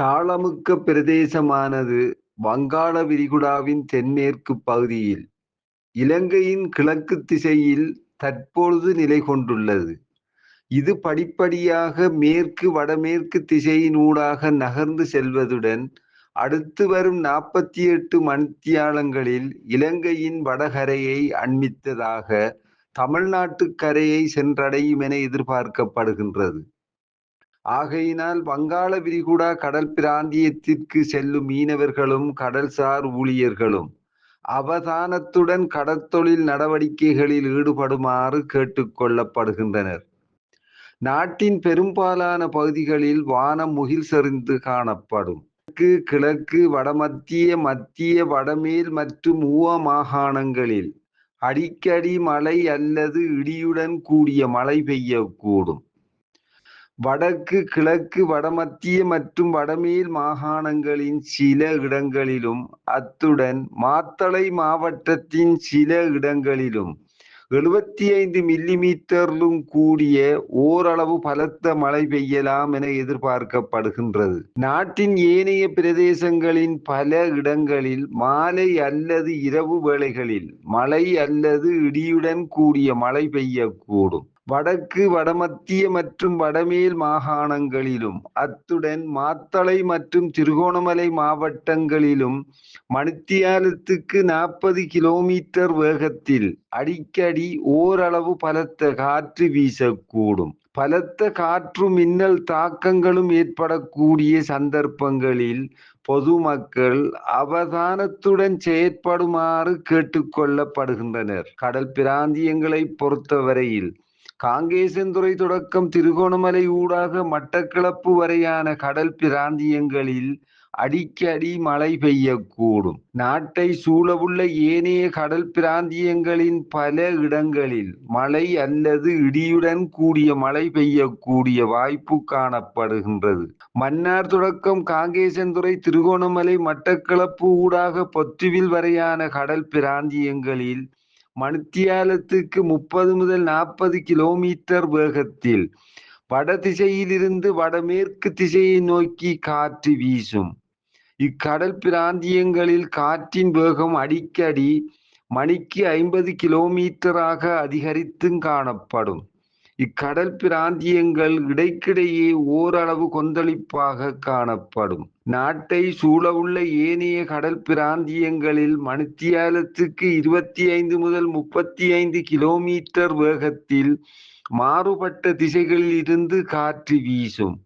தாளமுக்க பிரதேசமானது வங்காள விரிகுடாவின் தென்மேற்குப் பகுதியில், இலங்கையின் கிழக்கு திசையில் தற்பொழுது நிலை கொண்டுள்ளது இது படிப்படியாக மேற்கு வடமேற்கு திசையினூடாக நகர்ந்து செல்வதுடன், அடுத்து வரும் நாற்பத்தி எட்டு மணித்தியாலங்களில் இலங்கையின் வடகரையை அண்மித்ததாக தமிழ்நாட்டுக் கரையை சென்றடையுமென எதிர்பார்க்கப்படுகின்றது. ஆகையினால் வங்காள விரிகுடா கடல் பிராந்தியத்திற்கு செல்லும் மீனவர்களும் கடல்சார் ஊழியர்களும் அவதானத்துடன் கடற்தொழில் நடவடிக்கைகளில் ஈடுபடுமாறு கேட்டுக்கொள்ளப்படுகின்றனர் நாட்டின் பெரும்பாலான பகுதிகளில் வானம் முகில் செறிந்து காணப்படும். கிழக்கு, வடமத்திய, மத்திய, வடமேல் மற்றும் ஊவ மாகாணங்களில் அடிக்கடி மழை அல்லது இடியுடன் கூடிய மழை பெய்யக்கூடும். வடக்கு, கிழக்கு, வடமத்திய மற்றும் வடமேல் மாகாணங்களின் சில இடங்களிலும், அத்துடன் மாத்தளை மாவட்டத்தின் சில இடங்களிலும் எழுபத்தி ஐந்து மில்லிமீட்டரிலும் கூடிய ஓரளவு பலத்த மழை பெய்யலாம் என எதிர்பார்க்கப்படுகின்றது. நாட்டின் ஏனைய பிரதேசங்களின் பல இடங்களில் மாலை அல்லது இரவு வேளைகளில் மழை அல்லது இடியுடன் கூடிய மழை பெய்யக்கூடும். வடக்கு, வடமத்திய மற்றும் வடமேல் மாகாணங்களிலும், அத்துடன் மாத்தளை மற்றும் திருகோணமலை மாவட்டங்களிலும் மணித்தியாலத்துக்கு நாற்பது கிலோமீட்டர் வேகத்தில் அடிக்கடி ஓரளவு பலத்த காற்று வீசக்கூடும். பலத்த காற்று மின்னல் தாக்கங்களும் ஏற்படக்கூடிய சந்தர்ப்பங்களில் பொதுமக்கள் அவதானத்துடன் செயற்படுமாறு கேட்டுக்கொள்ளப்படுகின்றனர் கடல் பிராந்தியங்களை பொறுத்தவரையில் காங்கேசன்துறை தொடக்கம் திருகோணமலை ஊடாக மட்டக்களப்பு வரையான கடல் பிராந்தியங்களில் அடிக்கடி மழை பெய்யக்கூடும். நாட்டை சூழவுள்ள ஏனைய கடல் பிராந்தியங்களின் பல இடங்களில் மழை அல்லது இடியுடன் கூடிய மழை பெய்யக்கூடிய வாய்ப்பு காணப்படுகின்றது. மன்னார் தொடக்கம் காங்கேசன்துறை திருகோணமலை மட்டக்களப்பு ஊடாக பொத்துவில் வரையான கடல் பிராந்தியங்களில் மணித்தியாலத்துக்கு முப்பது முதல் நாற்பது கிலோமீட்டர் வேகத்தில் வடதிசையிலிருந்து வடமேற்கு திசையை நோக்கி காற்று வீசும். இக்கடல் பிராந்தியங்களில் காற்றின் வேகம் அடிக்கடி மணிக்கு ஐம்பது கிலோமீட்டராக அதிகரித்தும் காணப்படும். இக்கடல் பிராந்தியங்கள் இடைக்கிடையே ஓரளவு கொந்தளிப்பாக காணப்படும். நாட்டை சூழவுள்ள ஏனைய கடல் பிராந்தியங்களில் மணித்தியாலத்துக்கு இருபத்தி ஐந்து முதல் முப்பத்தி ஐந்து கிலோமீட்டர் வேகத்தில் மாறுபட்ட திசைகளில் இருந்து காற்று வீசும்.